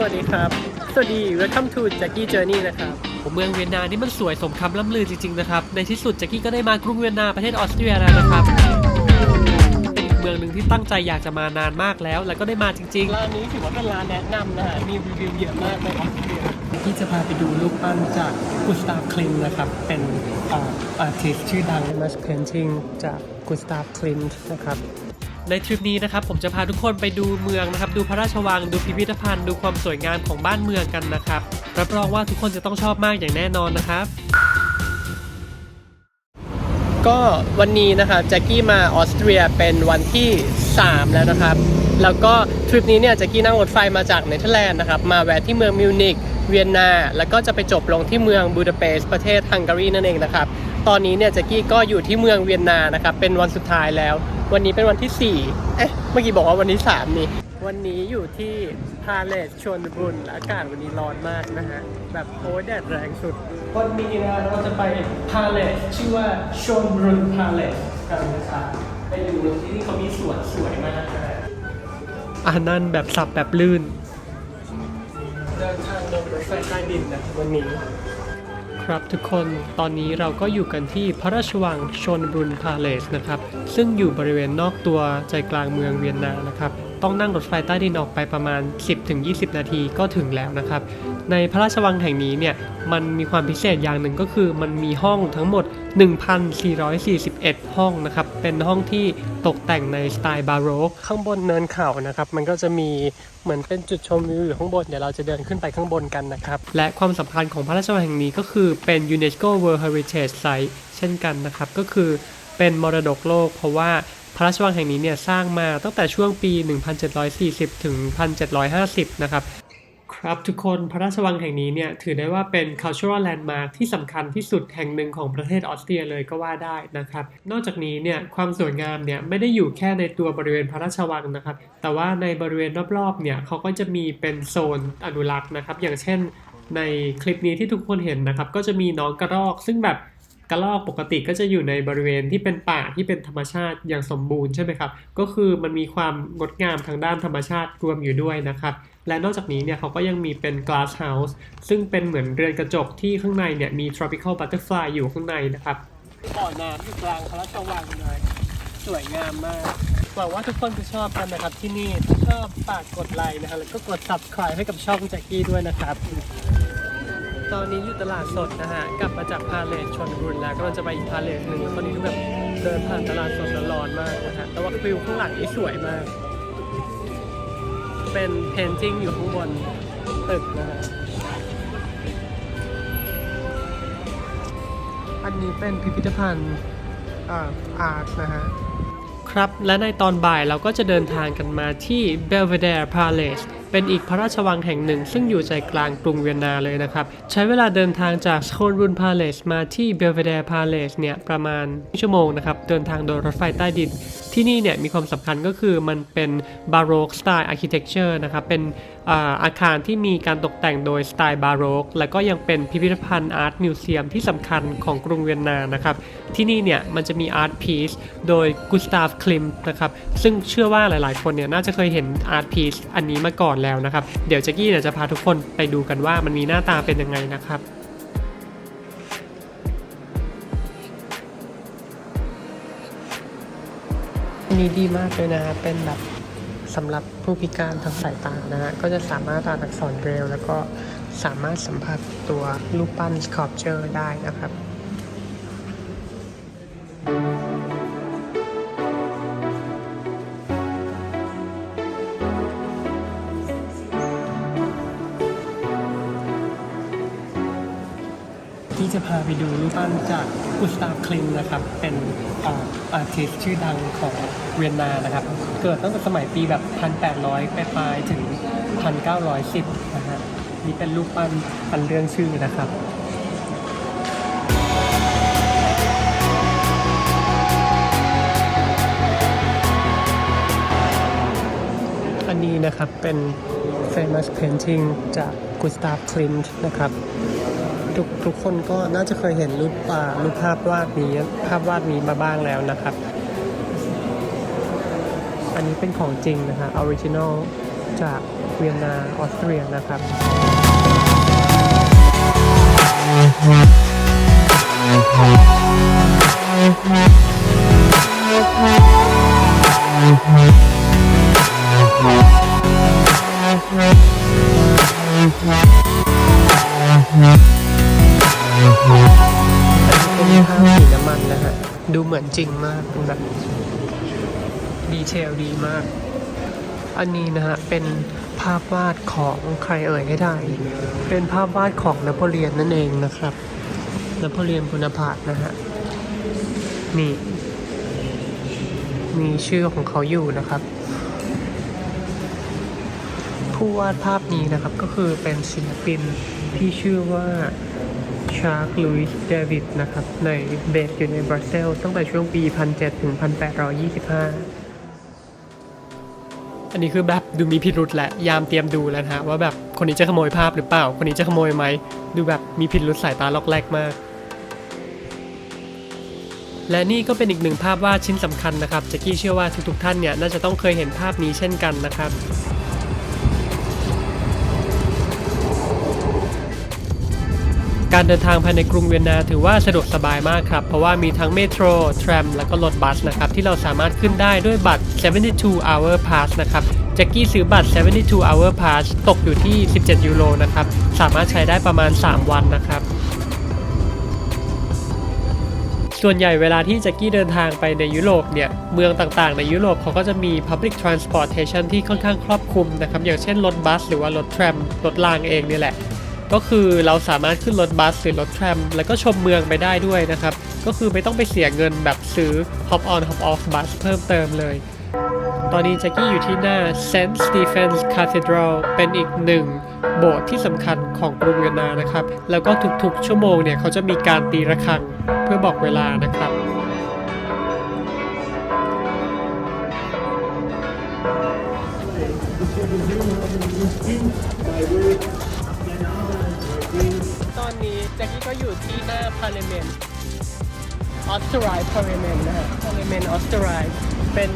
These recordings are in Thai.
สวัสดีครับ สวัสดี welcome to Jackie Journey นะครับ ผมเมืองเวียนนานี่มันสวยสมคำล่ำลือจริงๆนะครับ ในที่สุดแจ็กกี้ก็ได้มากรุงเวียนนาประเทศออสเตรียแล้วนะครับ เป็นอีกเมืองหนึ่งที่ตั้งใจอยากจะมานานมากแล้ว แล้วก็ได้มาจริงร้านนี้ถือว่าเป็นร้านแนะนำนะฮะ มีรีวิวเยอะมากในออสเตรียที่จะพาไปดูรูปปั้นจากกุสตาฟคลินนะครับ เป็นอาร์ติสชื่อดัง Mass Painting จากกุสตาฟคลินนะครับๆ ในทริปนี้นะครับผมจะพาทุกคนไปดูเมืองนะครับ ดูพระราชวัง ดูพิพิธภัณฑ์ ดูความสวยงามของบ้านเมืองกันนะครับ รับรองว่าทุกคนจะต้องชอบมากอย่างแน่นอนนะครับ ก็วันนี้นะครับแจ็คกี้มาออสเตรียเป็นวันที่ 3 แล้วนะครับ แล้วก็ทริปนี้เนี่ยแจ็คกี้นั่งรถไฟมาจากเนเธอร์แลนด์นะครับ มาแวะที่เมืองมิวนิกเวียนนา แล้วก็จะไปจบลงที่เมืองบูดาเปสต์ประเทศฮังการีนั่นเองนะครับ ตอนนี้เนี่ยแจ็คกี้ก็อยู่ที่เมืองเวียนนานะครับ เป็นวันสุดท้ายแล้ว วันนี้เป็นวันที่ 4 เอ๊ะ เมื่อกี้บอกว่าวันที่3นี่ วันนี้อยู่ที่พาเลสชนบุญอากาศวันนี้ร้อนมากนะฮะ แบบโอ้ยแดดแรงสุด วันนี้นะเราจะไปพาเลสชื่อว่าชนบุญพาเลสกันนะครับไปดูที่นี่เขามีสวนสวยมากนะฮะอ่านั่นแบบสับแบบลื่นเดินทางโดยรถไฟใต้ดินนะวันนี้ ครับทุกคนตอนนี้เราก็อยู่กันที่พระราชวังชนบรุนพาเลสนะครับ ซึ่งอยู่บริเวณนอกตัวใจกลางเมืองเวียนนานะครับ ต้องนั่งรถไฟใต้ดินออกไปประมาณ 10-20 นาทีก็ถึงแล้วนะครับ ในพระราชวังแห่งนี้เนี่ยมันมีความพิเศษอย่างหนึ่งก็คือมันมีห้องทั้งหมด 1,441 ห้องนะครับ เป็นห้องที่ตกแต่งในสไตล์บาโรกข้างบนเนินเขานะครับ มันก็จะมีเหมือนเป็นจุดชมวิวอยู่ข้างบน เดี๋ยวเราจะเดินขึ้นไปข้างบนกันนะครับ และความสำคัญของพระราชวังแห่งนี้ก็คือเป็น UNESCO World Heritage Site เช่นกันนะครับ ก็คือเป็นมรดกโลก เพราะว่าพระราชวังแห่งนี้เนี่ยสร้างมาตั้งแต่ช่วงปี 1740 ถึง 1750 นะครับ ครับทุกคนพระราชวังแห่งนี้เนี่ยถือได้ว่าเป็น cultural landmark ที่สำคัญที่สุดแห่งหนึ่งของประเทศออสเตรียเลยก็ว่าได้นะครับ นอกจากนี้เนี่ยความสวยงามเนี่ยไม่ได้อยู่แค่ในตัวบริเวณพระราชวังนะครับ แต่ว่าในบริเวณรอบๆเนี่ยเขาก็จะมีเป็นโซนอนุรักษ์นะครับ อย่างเช่นในคลิปนี้ที่ทุกคนเห็นนะครับ ก็จะมีน้องกระรอก ซึ่งแบบ กระรอกปกติก็จะอยู่ในบริเวณที่เป็นป่าที่เป็นธรรมชาติอย่างสมบูรณ์ใช่ไหมครับ ก็คือมันมีความงดงามทางด้านธรรมชาติรวมอยู่ด้วยนะครับ และนอกจากนี้เนี่ยเขาก็ยังมีเป็น glass house ซึ่งเป็นเหมือนเรือนกระจกที่ข้างในเนี่ยมี tropical butterfly อยู่ข้างในนะครับบ่อน้ำอยู่กลางพระราชวังเลยสวยงามมากหวังว่าทุกคนจะชอบกันนะครับที่นี่ถ้าชอบฝากกดไลค์นะฮะแล้วก็กด subscribe ให้กับช่องแจ็คกี้ด้วยนะครับ ตอนนี้อยู่ตลาดสดนะฮะ กลับมาจากพาเลทชนบุรีแล้วก็เราจะไปอีกพาเลทหนึ่งตอนนี้คือแบบเดินผ่านตลาดสดแล้วร้อนมากนะฮะ แต่ว่าฟิวข้างหลังนี่สวยมาก เป็นเพนติ้งอยู่ข้างบนตึกนะฮะ อันนี้เป็นพิพิธภัณฑ์อ่าอาร์ตนะฮะ ครับ และในตอนบ่ายเราก็จะเดินทางกันมาที่ Belvedere Palace เป็นอีกพระราชวังแห่งหนึ่ง ซึ่งอยู่ใจกลางกรุงเวียนนาเลยนะครับ ใช้เวลาเดินทางจากสโคนรุนพาเลสมาที่ Belvedere Palace เนี่ยประมาณชั่วโมงนะครับ เดินทางโดยรถไฟใต้ดิน ที่นี่เนี่ยมีความสำคัญก็คือมันเป็น Baroque Style Architecture นะครับ เป็นอาอาคารที่มีการตกแต่งโดยสไตล์บาโรก และก็ยังเป็นพิพิธภัณฑ์อาร์ตมิวเซียมที่สำคัญของกรุงเวียนนานะครับ ที่นี่เนี่ยมันจะมีอาร์ตพีซโดยกุสตาฟคลิมนะครับ ซึ่งเชื่อว่าหลายๆ คนเนี่ยน่าจะเคยเห็นอาร์ตพีซอันนี้มาก่อนแล้วนะครับ เดี๋ยวแจ็กกี้เนี่ยจะพาทุกคนไปดูกันว่ามันมีหน้าตาเป็นยังไงนะครับนี้ดีมากเลยนะฮะเป็นแบบสำหรับผู้พิการทางสายตานะฮะก็จะสามารถอ่านอักษรเบรลแล้วก็สามารถสัมผัสตัวรูปปั้น sculpture ได้นะครับ ที่จะพาไปดูรูปปั้นจากกุสตาฟคลิมนะครับ เป็นอาร์ติสชื่อดังของเวียนนานะครับ เกิดตั้งแต่สมัยปีแบบ 1,800ปลายถึง 1,910 นะฮะนี่เป็นรูปปั้นอันเรื่องชื่อนะครับอันนี้นะครับเป็น famous painting จากกุสตาฟคลิมนะครับ ทุกทุกคนก็น่าจะเคยเห็นรูปป่ารูปภาพวาดนี้ภาพวาดนี้มาบ้างแล้วนะครับ อันนี้เป็นของจริงนะฮะออริจินอลจากเวียนนาออสเตรียนะครับเสีน้ำมันนะฮะ ดูเหมือนจริงมากเป็นแบบดีเทลดีมาก อันนี้นะฮะ เป็นภาพวาดของใครเอ่ยให้ได้ เป็นภาพวาดของนโปเลียนนั่นเองนะครับนโปเลียนบุนาพาร์ตนะฮะ นี่ มีชื่อของเขาอยู่นะครับ ผู้วาดภาพนี้นะครับก็คือเป็นศิลปินที่ชื่อว่า ชาร์กลุยส์เดวิดนะครับในเบสอยู่ในบรัสเซลส์ตั้งแต่ช่วงปี 1700 ถึง 1825 อันนี้คือแบบดูมีพิรุษแหละ ยามเตรียมดูแล้วฮะว่าแบบคนนี้จะขโมยภาพหรือเปล่า คนนี้จะขโมยไหม ดูแบบมีพิรุษสายตาล็อกแรกมากและนี่ก็เป็นอีกหนึ่งภาพวาดชิ้นสำคัญนะครับแจ็กกี้เชื่อว่าทุกๆท่านเนี่ยน่าจะต้องเคยเห็นภาพนี้เช่นกันนะครับ การเดินทางภายในกรุงเวียนนาถือว่าสะดวกสบายมากครับ เพราะว่ามีทั้งเมโทรทรมแล้วก็รถบัสนะครับที่เราสามารถขึ้นได้ด้วยบัตร 72 hour pass นะครับแจ็กกี้ซื้อบัตร 72 hour pass ตกอยู่ที่ 17 ยูโรนะครับสามารถใช้ได้ประมาณ 3 วันนะครับส่วนใหญ่เวลาที่แจ็กกี้เดินทางไปในยุโรปเนี่ย เมืองต่างๆ ในยุโรปเขาก็จะมี Public Transportation ที่ค่อนข้างครอบคลุมนะครับ อย่างเช่นรถบัส หรือว่ารถแทรมรถรางเองนี่แหละ ก็คือเราสามารถขึ้นรถบัสหรือรถแทรมแล้วก็ชมเมืองไปได้ด้วยนะครับ ก็คือไม่ต้องไปเสียเงินแบบซื้อ hop on hop off bus เพิ่มเติมเลย ตอนนี้แจ็กกี้อยู่ที่หน้า St. Stephen's Cathedral เป็นอีกหนึ่งโบสถ์ที่สำคัญของกรุงเวียนนานะครับ แล้วก็ทุกๆชั่วโมงเนี่ยเขาจะมีการตีระฆังเพื่อบอกเวลานะครับ แจ็คกี้ก็อยู่ที่หน้า Parliament ออสเตร i ย Parliament นะฮะ Parliament ออสเตร i ยเป็น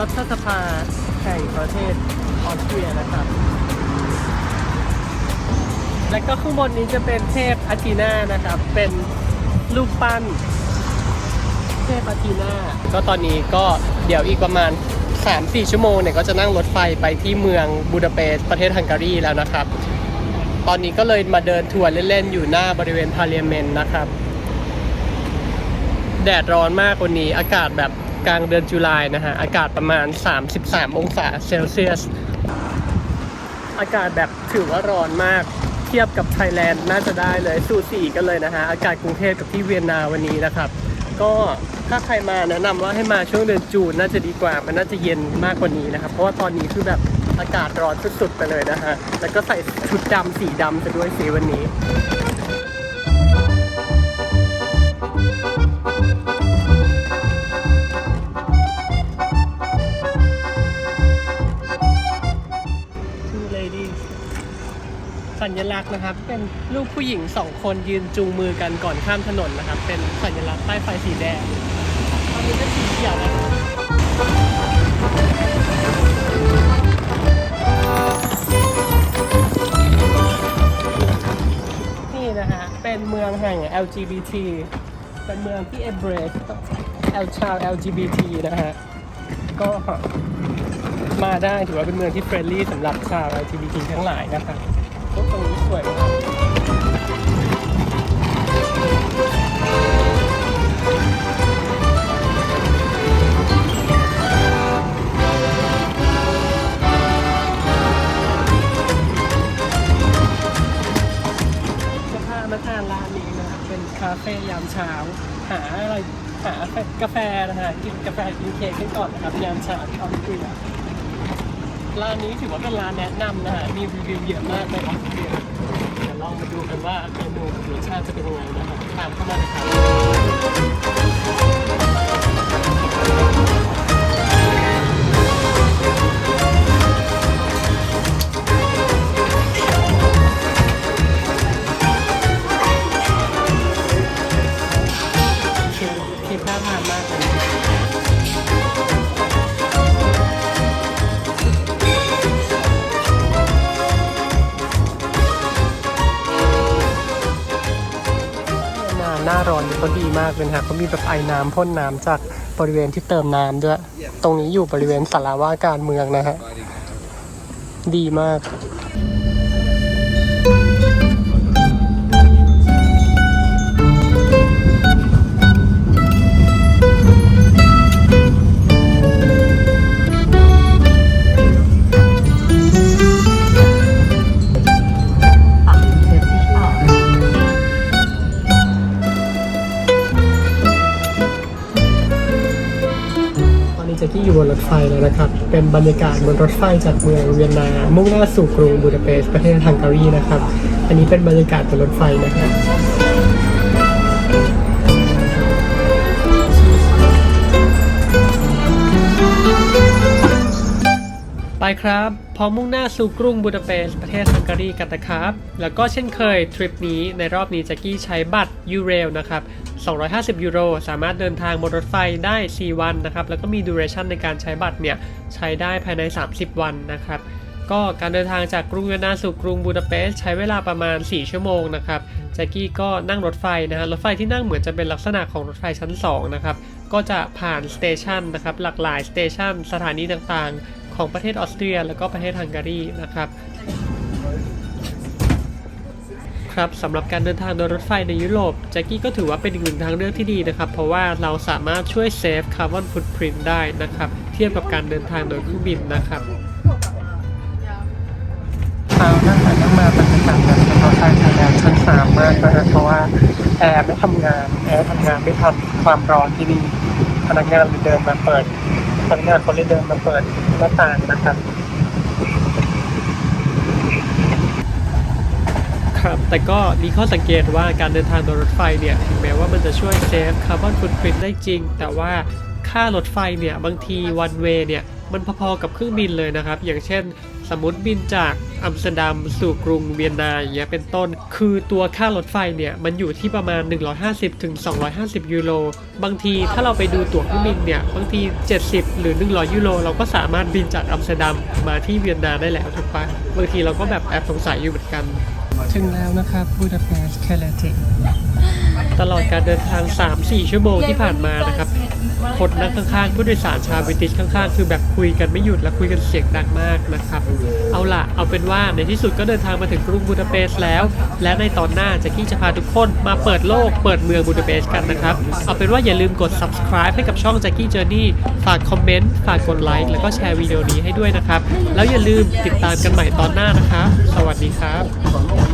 รัฐสภาแห่งประเทศออสเตรียนะครับ และก็ข้างบนนี้จะเป็นเทพอาทีนานะครับ เป็นรูปปั้น เทพอาทีนาก็ตอนนี้ก็เดี๋ยวอีกประมาณ 3-4 ชั่วโมงเนี่ยก็จะนั่งรถไฟไปที่เมืองบูดาเปสต์ประเทศฮังการีแล้วนะครับ ตอนนี้ก็เลยมาเดินทัวร์เล่นๆ อยู่หน้าบริเวณพาร์เลเมนต์นะครับ แดดร้อนมากวันนี้อากาศแบบกลางเดือนจุลายนะฮะ อากาศประมาณ 33 องศาเซลเซียส อากาศแบบถือว่าร้อนมากเทียบกับไทยแลนด์น่าจะได้เลยสูสีกันเลยนะฮะ อากาศกรุงเทพกับที่เวียนนาวันนี้นะครับ ก็ถ้าใครมาแนะนำว่าให้มาช่วงเดือนจูนน่าจะดีกว่า มันน่าจะเย็นมากกว่านี้นะครับ เพราะว่าตอนนี้คือแบบ อากาศร้อนสุดๆไปเลยนะฮะ แล้วก็ใส่ชุดดำสีดำซะด้วยสีวันนี้ Two ladies สัญลักษณ์นะครับ เป็นลูกผู้หญิงสองคนยืนจูงมือกันก่อนข้ามถนนนะครับ เป็นสัญลักษณ์ป้ายไฟสีแดงตอนนี้เป็นสีเขียวนะค นี่นะฮะ เป็นเมืองแห่ง LGBT เป็นเมืองที่ embrace ชาว LGBT นะฮะ ก็มาได้ถือว่าเป็นเมืองที่เฟรนลี่สำหรับชาว LGBT ทั้งหลายนะครับก็ตรงนี้สวยมาก คาเฟ่ยามเช้า หาอะไรหากาแฟนะฮะกินกาแฟกินเค้กกันก่อนนะครับยามเช้าที่ออสเตรียร้านนี้ถือว่าเป็นร้านแนะนำนะฮะมีรีวิวเยอะมากในออสเตรียเดี๋ยวลองมาดูกันว่าเมนูกับรสชาติจะเป็นยังไงนะครับตามเข้ามาเลยครับ เขาดีมากเลยนะครับเขามีแบบไอ้น้ำพ่นน้ำจากบริเวณที่เติมน้ำด้วย ตรงนี้อยู่บริเวณสาราว่าการเมืองนะฮะ ดีมาก ที่อยู่บนรถไฟแล้วนะครับ เป็นบรรยากาศบนรถไฟจากเมืองเวียนนา มุ่งหน้าสู่กรุงบูดาเปสต์ประเทศฮังการีนะครับ อันนี้เป็นบรรยากาศบนรถไฟนะครับ ไปครับ พอมุ่งหน้าสู่กรุงบูดาเปสต์ประเทศฮังการีกันนะครับ แล้วก็เช่นเคยทริปนี้ในรอบนี้แจ็กกี้ใช้บัตรยูเรลนะครับ 250 ยูโร สามารถเดินทางบนรถไฟได้ 4 วันนะครับ แล้วก็มีดูเรชันในการใช้บัตรเนี่ย ใช้ได้ภายใน 30 วันนะครับ ก็การเดินทางจากกรุงเวียนนาสู่กรุงบูดาเปสต์ใช้เวลาประมาณ 4 ชั่วโมงนะครับแจ็กกี้ก็นั่งรถไฟนะฮะรถไฟที่นั่งเหมือนจะเป็นลักษณะของรถไฟชั้น 2 นะครับก็จะผ่านสเตชันนะครับหลากหลายสเตชันสถานีต่างๆ ของประเทศออสเตรีย แล้วก็ประเทศฮังการีนะครับครับสำหรับการเดินทางโดยรถไฟในยุโรปแจ็คกี้ก็ถือว่าเป็นอีกหนึ่งทางเลือกที่ดีนะครับ เพราะว่าเราสามารถช่วยเซฟคาร์บอนฟุตพรินต์ได้นะครับ เทียบกับการเดินทางโดยเครื่องบินนะครับเช้านั่งมานั่งมาบรรยากาศแบบรถไฟไทยแลนด์ชั้นสามมากนะฮะเพราะว่าแอร์ไม่ทำงานแอร์ทำงานไม่ทันความร้อนที่นี่พนักงานเลยเดินมาเปิด คนงานคนเลยเดินมาเปิดหน้าต่างนะครับครับแต่ก็มีข้อสังเกตว่าการเดินทางโดยรถไฟเนี่ยถึงแม้ว่ามันจะช่วยเซฟคาร์บอนฟุตปรินได้จริง แต่ว่าค่ารถไฟเนี่ยบางทีวันเวเนี่ยมันพอๆกับเครื่องบินเลยนะครับ อย่างเช่น สมมติบินจากอัมสเตอร์ดัมสู่กรุงเวียนนาอย่างเงี้ยเป็นต้น คือตัวค่ารถไฟเนี่ย มันอยู่ที่ประมาณ 150ถึง250 ยูโร บางทีถ้าเราไปดูตั๋วเครื่องบินเนี่ย บางที 70 หรือ 100 ยูโร เราก็สามารถบินจากอัมสเตอร์ดัมมาที่เวียนนาได้แล้วถูกปะบางทีเราก็แบบแอบสงสัยอยู่เหมือนกัน ถึงแล้วนะครับบูดาเปสต์แคลติตลอดการเดินทาง 3-4 ชั่วโมงที่ผ่านมานะครับ คนนั่งข้างๆผู้โดยสารชาวบริติชข้างๆ คือแบบคุยกันไม่หยุดและคุยกันเสียงดังมากนะครับ เอาล่ะ เอาเป็นว่าในที่สุดก็เดินทางมาถึงกรุงบูดาเปสต์แล้ว และในตอนหน้าแจ็คกี้จะพาทุกคนมาเปิดโลกเปิดเมืองบูดาเปสต์กันนะครับ เอาเป็นว่าอย่าลืมกด subscribe ให้กับช่อง Jackie Journey ฝากคอมเมนต์ฝากกดไลค์แล้วก็แชร์วิดีโอนี้ให้ด้วยนะครับ แล้วอย่าลืมติดตามกันใหม่ตอนหน้านะครับ สวัสดีครับ